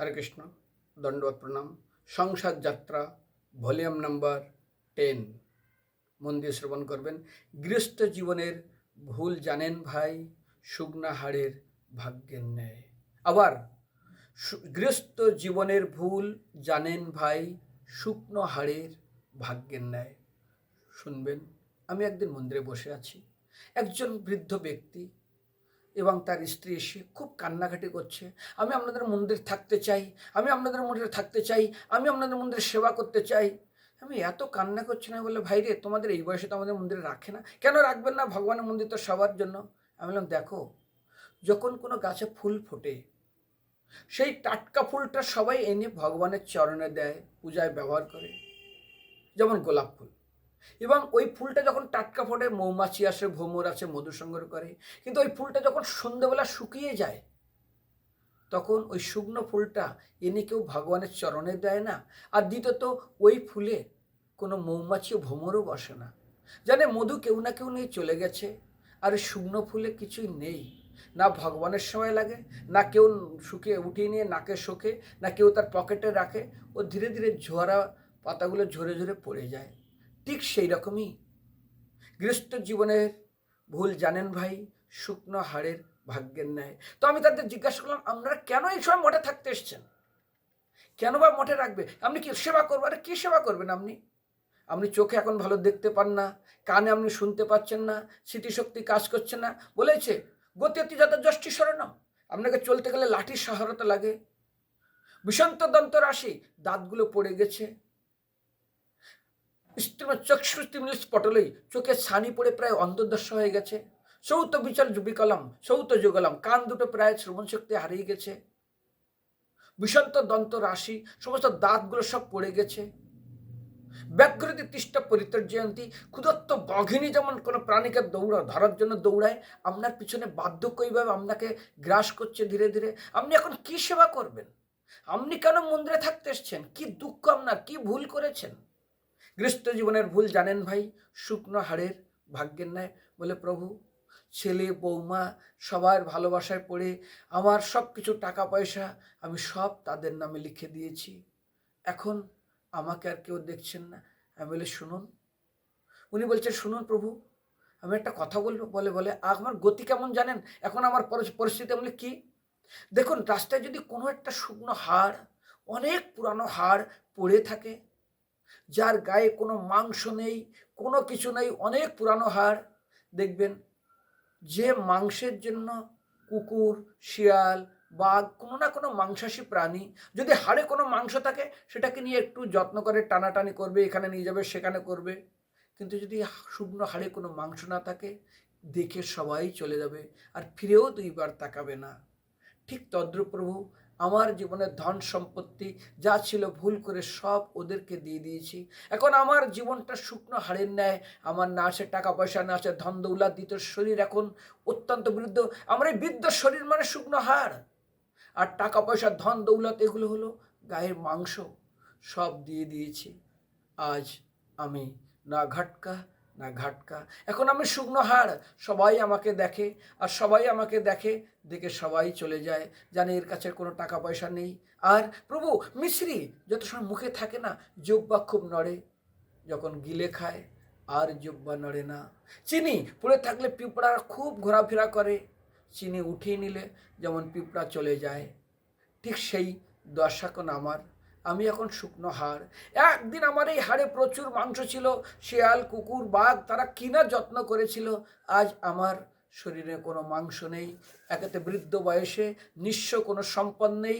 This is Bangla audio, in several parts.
হরে কৃষ্ণ দণ্ডবত প্রণাম। সংসার যাত্রা, ভলিউম নাম্বার টেন। মন দিয়ে শ্রবণ করবেন। গৃহস্থ জীবনের ভুল জানেন ভাই, শুকনা হাড়ের ভাগ্যের ন্যায়। আবার গৃহস্থ জীবনের ভুল জানেন ভাই, শুকনো হাড়ের ভাগ্যের ন্যায়। শুনবেন, আমি একদিন মন্দিরে বসে আছি। একজন বৃদ্ধ ব্যক্তি এবং তার স্ত্রী এসে খুব কান্নাকাটি করছে, আমি আপনাদের মন্দির থাকতে চাই, আমি আপনাদের মন্দিরে থাকতে চাই, আমি আপনাদের মন্দিরে সেবা করতে চাই। আমি এত কান্না করছি না বলে ভাই রে তোমাদের এই বয়সে তো আমাদের মন্দিরে রাখে না, কেন রাখবেন না ভগবানের মন্দির তো সবার জন্য? আমি বললাম, দেখো, যখন কোনো গাছে ফুল ফোটে, সেই টাটকা ফুলটা সবাই এনে ভগবানের চরণে দেয়, পূজায় ব্যবহার করে, যেমন গোলাপ ফুল। এবং ওই ফুলটা যখন টাটকা ফোটে, মৌমাছি আসে ভ্রমর আছে মধু সংগ্রহ করে, কিন্তু ওই ফুলটা যখন সন্ধেবেলা শুকিয়ে যায়, তখন ওই শুকনো ফুলটা এনে কেউ ভগবানের চরণে দেয় না। আর দ্বিতীয়ত, ওই ফুলে কোনো মৌমাছি ও ভ্রমরও বসে না। জানে মধু কেউ না কেউ নিয়ে চলে গেছে, আর শুকনো ফুলে কিছুই নেই। না ভগবানের সময় লাগে, না কেউ শুকিয়ে উঠিয়ে নিয়ে নাকে শোকে, না কেউ তার পকেটে রাখে, ও ধীরে ধীরে ঝোয়ারা পাতাগুলো ঝরে ঝরে পড়ে যায়। ঠিক সেই রকমই। গৃহস্থ জীবনের ভুল জানেন ভাই, শুকনো হাড়ের ভাগ্যের ন্যায়। তো আমি তাদের জিজ্ঞাসা করলাম আপনারা কেন এই সময় মঠে থাকতে এসছেন? কেন বা মঠে রাখবে? আপনি কি সেবা করবেন? আরে, কী সেবা করবেন আপনি? আপনি চোখে এখন ভালো দেখতে পান না, কানে আপনি শুনতে পাচ্ছেন না, স্মৃতিশক্তি কাজ করছে না। বলেছে, গতি অতি যষ্টি স্মরণম আপনাকে চলতে গেলে লাঠির সহায়তা লাগে। বিষন্ত দন্ত রাশি দাঁতগুলো পড়ে গেছে স্ত্রীমা চক্ষুস্তিমিল স্পটলেই চোখে ছানি পড়ে প্রায় অন্তর্দর্শ হয়ে গেছে। সৌত বিচার বিকলম সৌত যুগলম, কান দুটো প্রায় শ্রবণ শক্তি হারিয়ে গেছে। বিষন্ত দন্ত রাশি, সমস্ত দাঁতগুলো সব পড়ে গেছে। ব্যাঘ্রতি তিষ্ঠ পরিতর্জয়ন্তী ক্ষুদত্ত বঘিনী যেমন কোনো প্রাণীকে দৌড়া, ধরার জন্য দৌড়ায়, আপনার পিছনে বার্ধক্য এইভাবে আপনাকে গ্রাস করছে ধীরে ধীরে। আপনি এখন কি সেবা করবেন? আপনি কেন মন্দিরে থাকতে এসছেন? কি দুঃখ আপনার? কি ভুল করেছেন? গৃহস্থ জীবনের ভুল জানেন ভাই, শুকনো হাড়ের ভাগ্যের ন্যায় বলে, প্রভু, ছেলে, বৌমা সবার ভালোবাসায় পড়ে আমার সব কিছু টাকা, পয়সা আমি সব তাদের নামে লিখে দিয়েছি। এখন আমাকে আর কেউ দেখছেন না। আমি বলে, শুনুন। উনি বলছেন, শুনুন প্রভু, আমি একটা কথা বলব, বলে বলে আমার গতি কেমন জানেন? এখন আমার পরি- পরিস্থিতি। বলে, কি? দেখুন, রাস্তায় যদি কোনো একটা শুকনো হাড়, অনেক পুরানো হাড় পড়ে থাকে যার গায়ে কোনো মাংস নেই, কোনো কিছু নেই, অনেক পুরানো হাড়। দেখবেন যে মাংসের জন্য কুকুর, শিয়াল, বাঘ, কোনো না কোনো মাংসাশী প্রাণী, যদি হাড়ে কোনো মাংস থাকে, সেটাকে নিয়ে একটু যত্ন করে টানাটানি করবে, এখানে নিয়ে যাবে, সেখানে করবে। কিন্তু যদি শুকনো হাড়ে কোনো মাংস না থাকে, দেখে সবাই চলে যাবে, আর ফিরেও দুইবার তাকাবে না। ঠিক তদ্রূপ প্রভু আমার জীবনের ধন সম্পত্তি যা ছিল ভুল করে সব ওদেরকে দিয়ে দিয়েছি। এখন আমার জীবনটা শুকনো হাড়ের ন্যায়। আমার না আছে টাকা পয়সা, না আছে ধন দৌলাত দিত শরীর এখন অত্যন্ত বৃদ্ধ আমার এই বৃদ্ধ শরীর মানে শুকনো হাড়। আর টাকা পয়সা, ধন দৌলত এগুলো হলো গায়ের মাংস। সব দিয়ে দিয়েছি। আজ আমি না ঘাটকা না ঘাটকা। এখন আমি শুকনো হাড়, সবাই আমাকে দেখে, আর সবাই আমাকে দেখে দেখে সবাই চলে যায়। জানে এর কাছে কোনো টাকা পয়সা নেই। আর প্রভু, মিশ্রি, যত সময় মুখে থাকে না, জব্বা খুব নড়ে। যখন গিলে খায়, আর জব্বা নড়ে না। চিনি, পড়ে থাকলে পিঁপড়া খুব ঘোরাফেরা করে। চিনি উঠিয়ে নিলে যেমন পিঁপড়া চলে যায়। ঠিক সেই দশা আমার। আমি এখন শুকনো হাড়। একদিন আমার এই হাড়ে প্রচুর মাংস ছিল, শিয়াল, কুকুর, বাঘ, তারা কিনা যত্ন করেছিল। আজ আমার শরীরে কোনো মাংস নেই, একেতে বৃদ্ধ বয়সে নিঃস্ব কোনো সম্পদ নেই।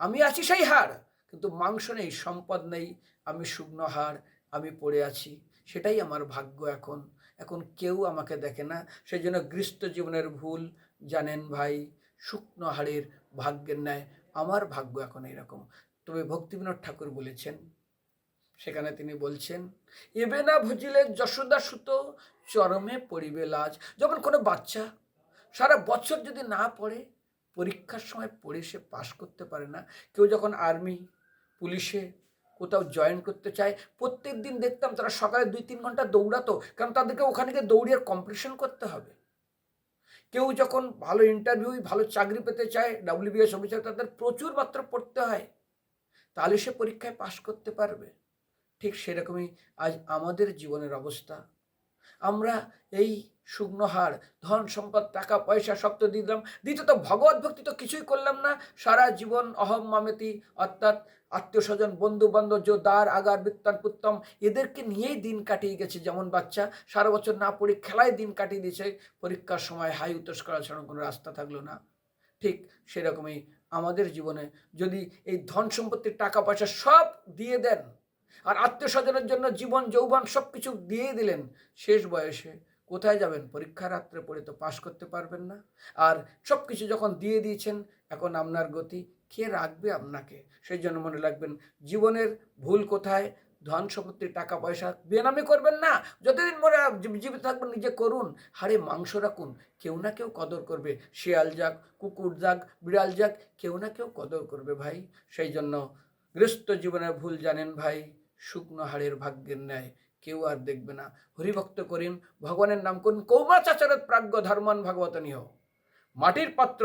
আমি আছি সেই হাড়, কিন্তু মাংস নেই, সম্পদ নেই। আমি শুকনো হাড়, আমি পড়ে আছি। সেটাই আমার ভাগ্য এখন। এখন কেউ আমাকে দেখে না। সেই জন্য গৃহস্থ জীবনের ভুল, জানেন ভাই, শুকনো হাড়ের ভাগ্যের ন্যায়। আমার ভাগ্য এখন এরকম তবে ভক্তিবিনোদ ঠাকুর বলেছেন। সেখানে তিনি বলছেন, এবে না ভুজিলে যশোদা সুত, চরমে পড়িবে লাজ। যখন কোনো বাচ্চা সারা বছর যদি না পড়ে, পরীক্ষার সময় পড়ে সে পাশ করতে পারে না। কেউ যখন আর্মি, পুলিশে কোথাও জয়েন করতে চায়, প্রত্যেক দিন দেখতাম তারা সকালে দুই তিন ঘণ্টা দৌড়াতো, কারণ তাদেরকে ওখানে গিয়ে দৌড়িয়ে কম্পিটিশন করতে হবে। কেউ যখন ভালো ইন্টারভিউ ভালো চাকরি পেতে চায় ডাব্লিউবিএস অফিসার তাদের প্রচুর মাত্র পড়তে হয়। তাহলে সে পরীক্ষায় পাশ করতে পারবে। ঠিক সেরকমই আজ আমাদের জীবনের অবস্থা। আমরা এই শুকনো হাড় ধন সম্পদ, টাকা, পয়সা সব তো দিলাম দ্বিতীয়ত, ভগবত ভক্তি তো কিছুই করলাম না। সারা জীবন অহম মামেতি, অর্থাৎ আত্মীয় স্বজন বন্ধু বান্ধব জোদার আগার বিত্তান পুত্তম, এদেরকে নিয়েই দিন কাটিয়ে গেছে যেমন বাচ্চা। সারা বছর না পড়ে খেলায় দিন কাটিয়ে দিয়েছে। পরীক্ষার সময় হাই উতস করা ছাড়া কোনো রাস্তা থাকল না। ঠিক সেরকমই আমাদের জীবনে। যদি এই ধন সম্পত্তির টাকা পয়সা সব দিয়ে দেন আর আত্মীয় স্বজনের জন্য জীবন, যৌবন সব কিছু দিয়ে দিলেন, শেষ বয়সে কোথায় যাবেন? পরীক্ষা রাত্রে পড়ে তো পাশ করতে পারবেন না। আর সব কিছু যখন দিয়ে দিয়েছেন, এখন আপনার গতি কে রাখবে আপনাকে? সেই জন্য মনে রাখবেন, জীবনের ভুল কোথায়? ধন সম্পত্তি, টাকা পয়সা বেনামি করবেন না। যতদিন মনে জীবিত থাকবেন, নিজে করুন। হারে মাংস রাখুন। কেউ না কেউ কদর করবে। শিয়াল যাক, কুকুর যাক, বিড়াল যাক, কেউ না কেউ কদর করবে ভাই। সেই জন্য গৃহস্থ জীবনের ভুল জানেন ভাই। শুকনো হাড়ের ভাগ্যের ন্যায় কেউ আর দেখবে না। হরিভক্ত করিন। ভগবানের নাম করুন। কৌমাচাচরত প্রাজ্ঞ ধর্মান ভাগবত নিহ মাটির পাত্র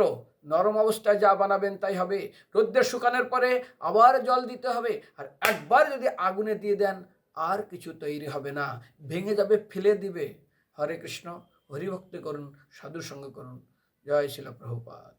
নরম অবস্থায় যা বানাবেন তাই হবে। রোদ্রের শুকানোর পরে আবার জল দিতে হবে আর একবার যদি আগুনে দিয়ে দেন, আর কিছু তৈরি হবে না। ভেঙে যাবে, ফেলে দিবে। হরে কৃষ্ণ, হরিভক্তি করুন সাধু সঙ্গ করুন। জয় শিল প্রভুপাত